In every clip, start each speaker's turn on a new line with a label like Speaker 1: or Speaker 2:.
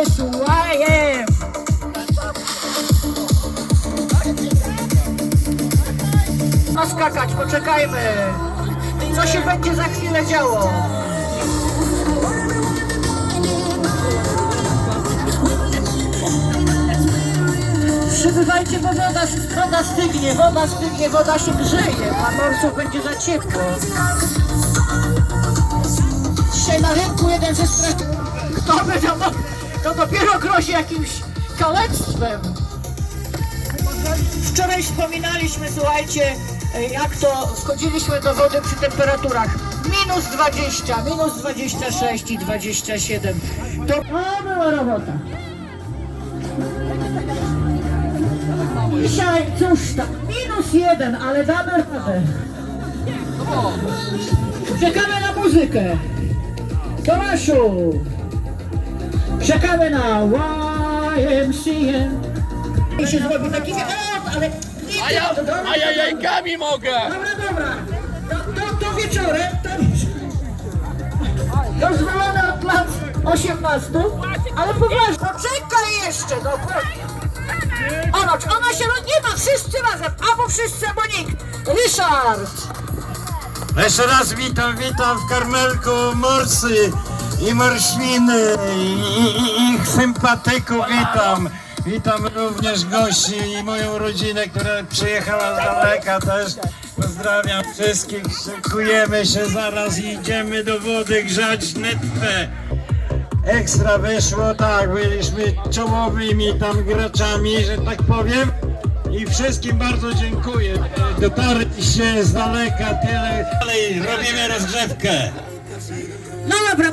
Speaker 1: nie jest łajem. Ma skakać, poczekajmy. Co się będzie za chwilę działo? Przybywajcie, bo woda, woda stygnie, woda stygnie, woda się grzeje, a morsów będzie za ciepło. Dzisiaj na rynku jeden ze strażników, kto by to, to dopiero grozi jakimś kalectwem. Wczoraj wspominaliśmy, słuchajcie, e, jak to wchodziliśmy do wody przy temperaturach minus 20, minus 26 i 27. To o, była robota. Dzisiaj, cóż tam, minus jeden, ale damy radę. Czekamy na muzykę. Tomaszu! Czekamy na YMCA. I się zrobi taki ale nie
Speaker 2: A ja, a ja jajkami mogę!
Speaker 1: Dobra, dobra. To, to, to wieczorem, to Dozwolone od lat 18, ale poważnie. Poczekaj jeszcze, no bo... Ona, ona się, nie ma, wszyscy razem, albo wszyscy, albo nikt. Ryszard!
Speaker 3: Jeszcze raz witam, witam w Karmelku Morsy i Morświny i, i, i ich sympatyków witam. Witam również gości i moją rodzinę, która przyjechała z daleka też. Pozdrawiam wszystkich, szykujemy się zaraz i idziemy do wody grzać netwę. Ekstra wyszło, tak, byliśmy czołowymi tam graczami, że tak powiem. I wszystkim bardzo dziękuję. Dotarliście z daleka, tyle. Dalej robimy rozgrzewkę.
Speaker 1: No dobra,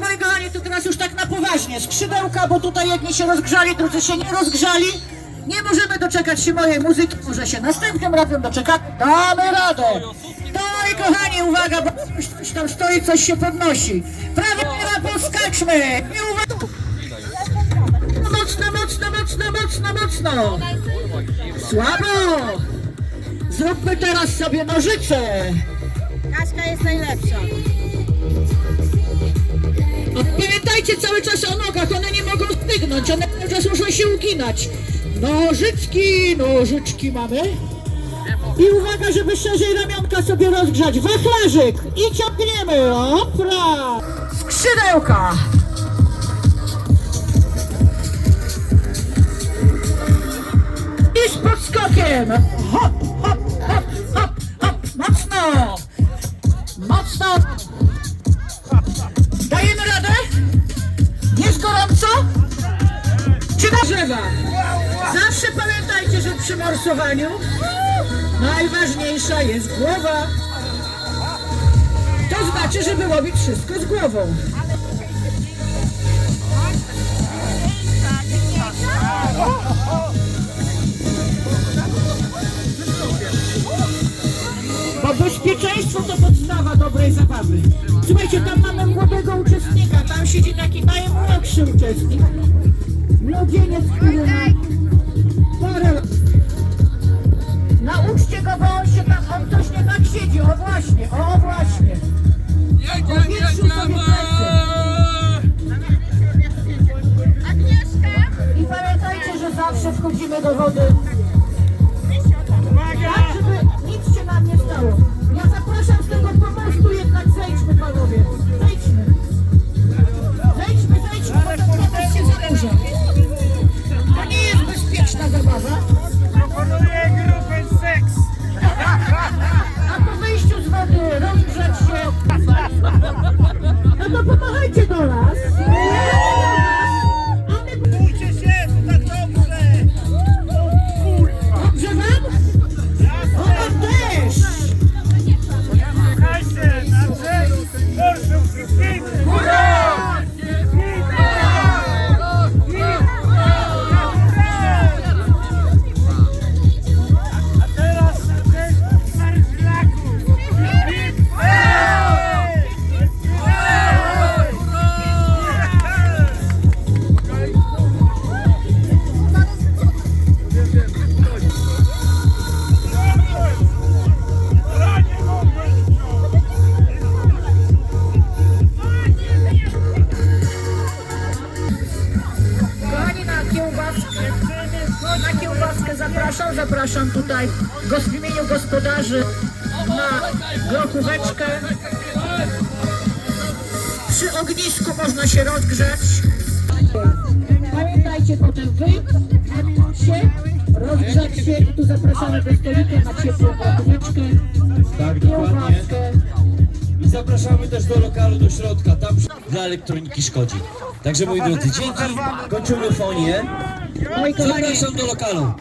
Speaker 1: kochani, to teraz już tak na poważnie. Skrzydełka, bo tutaj jedni się rozgrzali, drudzy się nie rozgrzali. Nie możemy doczekać się mojej muzyki, może się następnym razem doczekamy. Damy radę. To moi kochani, uwaga, bo coś, coś tam stoi, coś się podnosi. Prawie lewa, poskaczmy. Nie uwaga. Mocno, mocno, mocno, mocno, mocno. Słabo. Zróbmy teraz sobie nożyce.
Speaker 4: Kaśka jest najlepsza.
Speaker 1: Pamiętajcie cały czas o nogach, one nie mogą stygnąć, one cały czas muszą się uginać. Nożyczki, nożyczki mamy. I uwaga, żeby szerzej ramionka sobie rozgrzać. Wachlarzyk i ciągniemy. Opra! Skrzydełka. I z podskokiem. Hop, Nagrzewa? Zawsze pamiętajcie, że przy morsowaniu najważniejsza jest głowa. To znaczy, żeby robić wszystko z głową. Bo bezpieczeństwo to podstawa dobrej zabawy. Słuchajcie, tam mamy młodego uczestnika, tam siedzi taki najmłodszy uczestnik. Młodzieniec, który ma parę. Nauczcie go, bo on się tam, on coś nie tak siedzi, o właśnie, o właśnie. Powietrzył sobie plecy. I pamiętajcie, że zawsze wchodzimy do wody Zapraszam, zapraszam tutaj go w imieniu gospodarzy na grokóweczkę. Przy ognisku można się rozgrzać. Pamiętajcie potem wyjść się, rozgrzać się i tu zapraszamy do stolika na ciepłą grokóweczkę,
Speaker 5: Tak, dokładnie.
Speaker 1: kiełbaskę.
Speaker 5: I zapraszamy też do lokalu, do środka, tam dla elektroniki szkodzi. Także moi drodzy, dzięki, kończymy fonię.
Speaker 1: No
Speaker 5: Zapraszam do lokalu.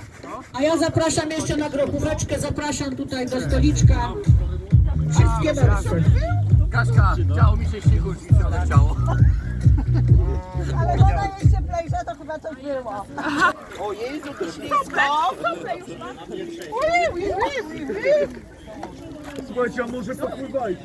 Speaker 1: A ja zapraszam jeszcze na grokóweczkę, zapraszam tutaj do stoliczka. Wszystkie wersje.
Speaker 2: Kaśka, ciało mi się śniegu odleciało.
Speaker 4: Ale ona jeszcze plejsza, to chyba coś było.
Speaker 2: Słuchajcie, a może popływajcie?